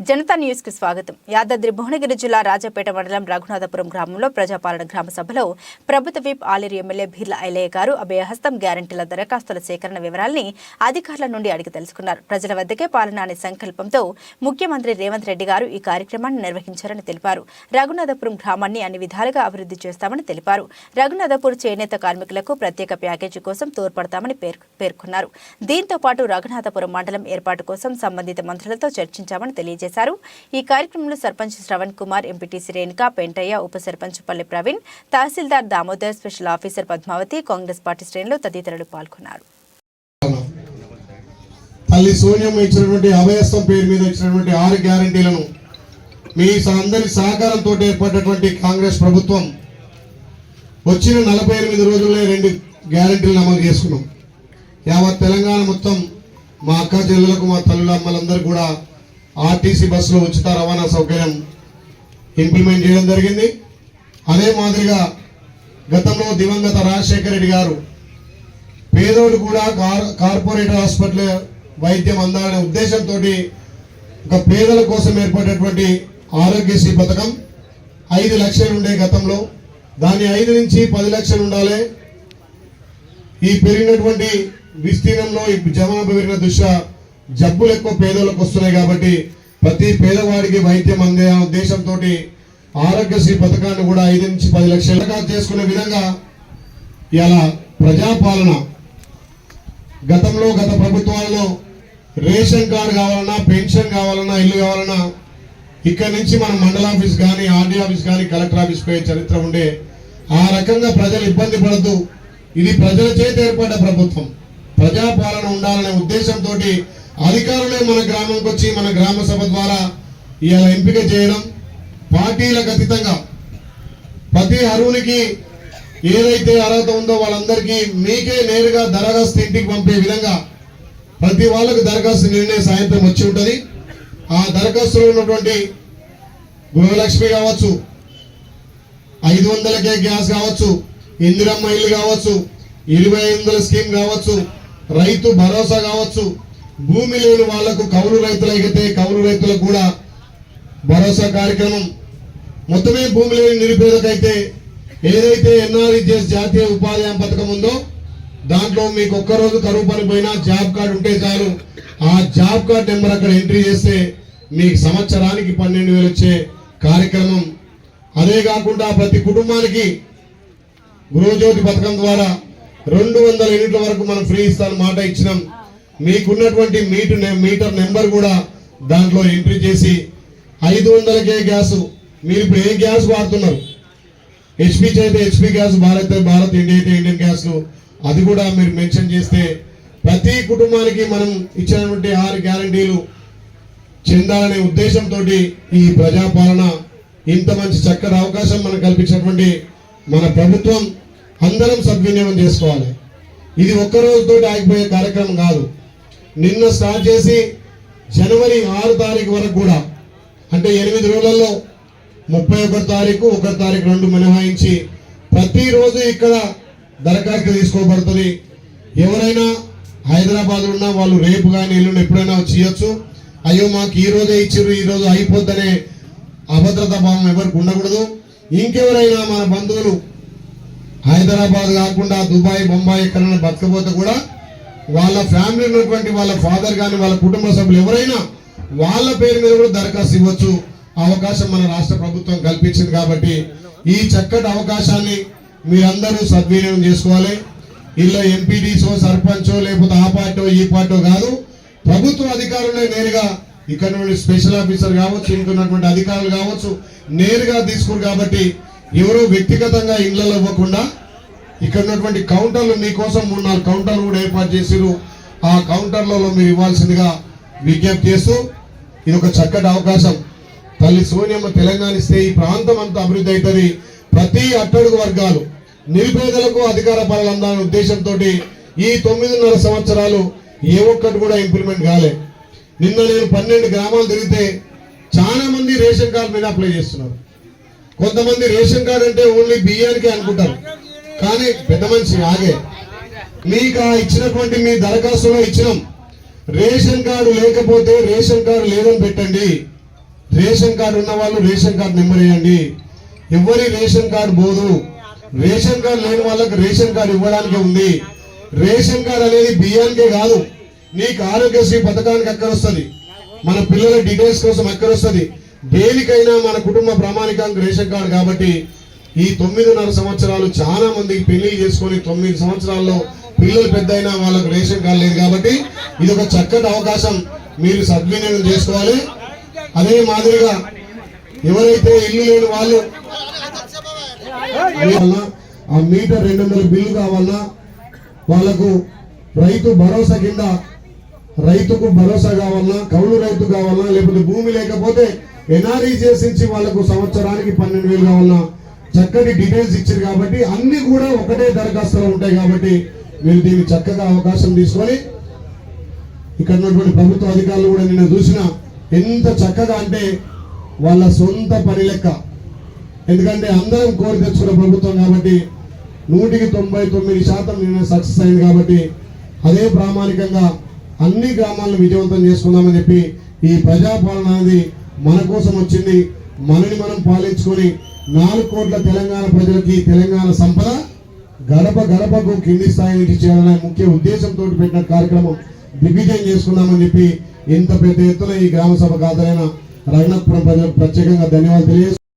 జనతా న్యూస్కు స్వాగతం. యాదాద్రి భువనగిరి జిల్లా రాజపేట మండలం రఘునాథపురం గ్రామంలో ప్రజాపాలన గ్రామ సభలో ప్రభుత్వ విప్ ఆలేరు ఎమ్మెల్యే భీర్ల ఐలయ్య గారు అభయహస్తం గ్యారంటీల దరఖాస్తుల సేకరణ వివరాల్ని అధికారుల నుండి అడిగి తెలుసుకున్నారు. ప్రజల వద్దకే పాలన అనే సంకల్పంతో ముఖ్యమంత్రి రేవంత్ రెడ్డి గారు ఈ కార్యక్రమాన్ని నిర్వహించారని తెలిపారు. రఘునాథపురం గ్రామాన్ని అన్ని విధాలుగా అభివృద్ధి చేస్తామని తెలిపారు. రఘునాథపూర్ చేనేత కార్మికులకు ప్రత్యేక ప్యాకేజీ కోసం తోడ్పడతామని పేర్- పేర్కొన్నారు. దీంతో పాటు రఘునాథపురం మండలం ఏర్పాటు కోసం సంబంధిత మంత్రులతో చర్చించామని తెలియజేశారు. ఈ కార్యక్రమంలో సర్పంచ్ శ్రవణ్ కుమార్ ఎంపీటీసీ రేణుక పెంటయ్య ఉప sarpanch Palle Praveen tahsildar Damodar special officer Padmavathi Congress party శ్రేణులు తదితరులు పాల్గొన్నారు. తల్లి సోనియమ్మ ఇచ్చినటువంటి అభయస్థం పేరు మీద ఇచ్చినటువంటి ఆరు గ్యారంటీలను మీ అందరి సహకారంతో ఏర్పడినటువంటి కాంగ్రెస్ ప్రభుత్వం వచ్చిన నలభై ఎనిమిది రోజుల్లో రెండు గ్యారంటీలను అమలు చేసుకున్నాం. యావత్ తెలంగాణ మొత్తం మా అక్క చెల్లెలకు మా తల్లుల అమ్మలందరూ కూడా ఆర్టీసీ బస్సులో ఉచిత రవాణా సౌకర్యం ఇంప్లిమెంట్ చేయడం జరిగింది. అదే మాదిరిగా గతంలో దివంగత రాజశేఖర రెడ్డి గారు పేదోడు కూడా కార్ కార్పొరేట్ హాస్పిటల్ వైద్యం అందాలనే ఉద్దేశంతో ఒక పేదల కోసం ఏర్పడినటువంటి ఆరోగ్యశ్రీ పథకం ఐదు లక్షలు ఉండే గతంలో. దాని ఐదు నుంచి పది లక్షలు ఉండాలి. ఈ పెరిగినటువంటి విస్తీర్ణంలో ఈ జనాభా పెరిగిన దృష్ట్యా జబ్బులు ఎక్కువ పేదలకు వస్తున్నాయి కాబట్టి ప్రతి పేదవాడికి వైద్యం అందే ఉద్దేశంతో ఆరోగ్యశ్రీ పథకాన్ని కూడా ఐదు నుంచి పది లక్షలుగా చేసుకునే విధంగా ఇలా ప్రజాపాలన గతంలో గత ప్రభుత్వాలలో రేషన్ కార్డు కావాలన్నా పెన్షన్ కావాలన్నా ఇల్లు కావాలన్నా ఇక్కడి నుంచి మన మండల ఆఫీస్ కానీ ఆర్డీ ఆఫీస్ కానీ కలెక్టర్ ఆఫీస్ పోయే చరిత్ర ఉండే. ఆ రకంగా ప్రజలు ఇబ్బంది పడద్దు. ఇది ప్రజల చేత ఏర్పడ్డ ప్రభుత్వం. ప్రజాపాలన ఉండాలనే ఉద్దేశంతో అధికారులే మన గ్రామంకి వచ్చి మన గ్రామ సభ ద్వారా ఇలా ఎంపిక చేయడం పార్టీలకు అతీతంగా ప్రతి అరువునికి ఏదైతే అర్హత ఉందో వాళ్ళందరికీ మీకే నేరుగా దరఖాస్తు ఇంటికి పంపే విధంగా ప్రతి వాళ్ళకు దరఖాస్తు నిర్ణయ సాయంత్రం వచ్చి ఉంటుంది. ఆ దరఖాస్తులో ఉన్నటువంటి గృహలక్ష్మి కావచ్చు ఐదు వందలకే గ్యాస్ కావచ్చు ఇందిరమ్మ ఇల్లు కావచ్చు ఇరవై ఐదు వందల స్కీమ్ కావచ్చు రైతు భరోసా కావచ్చు భూమి లేని వాళ్ళకు కౌలు రైతులైతే కౌలు రైతులకు కూడా భరోసా కార్యక్రమం. మొత్తమే భూమి లేని నిరుపేదకైతే ఏదైతే ఎన్ఆర్ఈజెస్ జాతీయ ఉపాధి హామీ పథకం ఉందో దాంట్లో మీకు ఒక్కరోజు కరువు పని పోయినా జాబ్ కార్డు ఉంటే చాలు. ఆ జాబ్ కార్డ్ నెంబర్ అక్కడ ఎంట్రీ చేస్తే మీకు సంవత్సరానికి పన్నెండు వేలు వచ్చే కార్యక్రమం. అదే కాకుండా ప్రతి కుటుంబానికి గృహజ్యోతి పథకం ద్వారా రెండు వందల యూనిట్ల వరకు మనం ఫ్రీ ఇస్తాను మాట ఇచ్చినాం. మీకున్నటువంటి మీటు మీటర్ నెంబర్ కూడా దాంట్లో ఎంట్రీ చేసి ఐదు వందలకే గ్యాస్. మీరు ఇప్పుడు ఏ గ్యాస్ వాడుతున్నారు? హెచ్పి అయితే HP gas Bharat Bharat India అయితే ఇండియన్ గ్యాస్ అది కూడా మీరు మెన్షన్ చేస్తే ప్రతి కుటుంబానికి మనం ఇచ్చినటువంటి ఆరు గ్యారంటీలు చెందాలనే ఉద్దేశంతో ఈ ప్రజాపాలన ఇంత మంచి చక్కటి అవకాశం మనకు కల్పించినటువంటి మన ప్రభుత్వం అందరం సద్వినియోగం చేసుకోవాలి. ఇది ఒక్క రోజుతో ఆగిపోయే కార్యక్రమం కాదు. నిన్న స్టార్ట్ చేసి జనవరి ఆరు తారీఖు వరకు కూడా అంటే ఎనిమిది రోజులలో ముప్పై ఒకటి తారీఖు ఒకటి తారీఖు రెండు మినహాయించి ప్రతిరోజు ఇక్కడ దరఖాస్తు తీసుకోబడుతుంది. ఎవరైనా హైదరాబాద్ ఉన్నా వాళ్ళు రేపు కానీ ఎల్లుండి ఎప్పుడైనా వచ్చి ఇవ్వచ్చు అయ్యో మాకు ఈ రోజే ఇచ్చారు ఈ రోజు అయిపోద్దనే అభద్రతా భావం ఎవరికి ఉండకూడదు. ఇంకెవరైనా మన బంధువులు హైదరాబాద్ కాకుండా దుబాయ్ బొంబాయి ఎక్కడైనా బతకపోతే కూడా వాళ్ళ ఫ్యామిలీ ఉన్నటువంటి వాళ్ళ ఫాదర్ కానీ వాళ్ళ కుటుంబ సభ్యులు ఎవరైనా వాళ్ళ పేరు మీద కూడా దరఖాస్తు ఇవ్వచ్చు. ఆ అవకాశం మన రాష్ట్ర ప్రభుత్వం కల్పించింది కాబట్టి ఈ చక్కటి అవకాశాన్ని మీరందరూ సద్వినియోగం చేసుకోవాలి. ఇలా ఎంపీడీసో సర్పంచో లేకపోతే ఆ పార్టో ఈ పార్టో కాదు. ప్రభుత్వ అధికారులే నేరుగా ఇక్కడ నుండి స్పెషల్ ఆఫీసర్ కావచ్చు ఇంకున్నటువంటి అధికారులు కావచ్చు నేరుగా తీసుకురు కాబట్టి ఎవరు వ్యక్తిగతంగా ఇళ్ళలో ఇవ్వకుండా ఇక్కడ ఉన్నటువంటి కౌంటర్లు మీకోసం మూడు నాలుగు కౌంటర్లు కూడా ఏర్పాటు చేసిరు ఆ కౌంటర్లలో మీరు ఇవ్వాల్సిందిగా విజ్ఞప్తి చేస్తూ ఇది ఒక చక్కటి అవకాశం. తల్లి సోనియమ్మ తెలంగాణ ఇస్తే ఈ ప్రాంతం అంతా అభివృద్ధి అవుతుంది. ప్రతి అట్టడుగు వర్గాలు నిరుపేదలకు అధికార పాలన అందాలనే ఉద్దేశంతో ఈ తొమ్మిదిన్నర సంవత్సరాలు ఏ ఒక్కటి కూడా ఇంప్లిమెంట్ కాలే. నిన్న నేను పన్నెండు గ్రామాలు తిరిగితే చాలా మంది రేషన్ కార్డు మీద అప్లై చేస్తున్నారు. కొంతమంది రేషన్ కార్డు అంటే ఓన్లీ బియ్యానికి అనుకుంటారు. కానీ పెద్ద మనిషి ఆగే మీకు ఆ ఇచ్చినటువంటి మీ దరఖాస్తులో ఇచ్చినాం. రేషన్ కార్డు లేకపోతే రేషన్ కార్డు లేదని పెట్టండి. రేషన్ కార్డు ఉన్న వాళ్ళు రేషన్ కార్డు నెంబర్ వేయండి. ఎవరి రేషన్ కార్డు పోదు. రేషన్ కార్డు లేని వాళ్ళకి రేషన్ కార్డు ఇవ్వడానికి ఉంది. రేషన్ కార్డు అనేది బియ్యానికే కాదు. నీకు ఆరోగ్యశ్రీ పథకానికి ఎక్కడ వస్తుంది. మన పిల్లల డీటెయిల్స్ కోసం ఎక్కడ వస్తుంది. దేనికైనా మన కుటుంబ ప్రామాణికానికి రేషన్ కార్డు కాబట్టి ఈ తొమ్మిదిన్నర సంవత్సరాలు చాలా మందికి పెళ్ళి చేసుకొని తొమ్మిది సంవత్సరాల్లో పిల్లలు పెద్ద అయినా వాళ్ళకు రేషన్ కార్డు లేదు కాబట్టి ఇది ఒక చక్కటి అవకాశం. మీరు సద్వినియోగం చేసుకోవాలి. అదే మాదిరిగా ఎవరైతే ఇల్లు లేని వాళ్ళు ఆ మీటర్ రెండు వందల బిల్లు కావాలన్నా వాళ్ళకు రైతు భరోసా కింద రైతుకు భరోసా కావాలన్నా కౌలు రైతు కావాలన్నా లేకపోతే భూమి లేకపోతే ఎన్ఆర్ఈ చేసించి వాళ్ళకు సంవత్సరానికి పన్నెండు వేలు కావాలన్నా చక్కటి డీటెయిల్స్ ఇచ్చారు కాబట్టి అన్ని కూడా ఒకటే దరఖాస్తులో ఉంటాయి కాబట్టి మీరు దీన్ని చక్కగా అవకాశం తీసుకొని ఇక్కడ ఉన్నటువంటి ప్రభుత్వ అధికారులు కూడా నిన్న చూసిన ఎంత చక్కగా అంటే వాళ్ళ సొంత పని లెక్క. ఎందుకంటే అందరం కోరి తెచ్చుకున్న ప్రభుత్వం కాబట్టి నూటికి తొంభై తొమ్మిది శాతం నిన్న సక్సెస్ అయింది కాబట్టి అదే ప్రామాణికంగా అన్ని గ్రామాలను విజయవంతం చేసుకుందామని చెప్పి ఈ ప్రజాపాలన అనేది మన కోసం వచ్చింది. మనని మనం పాలించుకొని నాలుగు కోట్ల తెలంగాణ ప్రజలకి తెలంగాణ సంపద గడప గడపకు కింది స్థాయి నుంచి చేయాలనే ముఖ్య ఉద్దేశంతో పెట్టిన కార్యక్రమం దిగ్విజయం చేసుకున్నామని చెప్పి ఇంత పెద్ద ఎత్తున ఈ గ్రామ సభ హాజరైన రఘునాథపురం ప్రజలకు ప్రత్యేకంగా ధన్యవాదాలు తెలియజేస్తున్నాను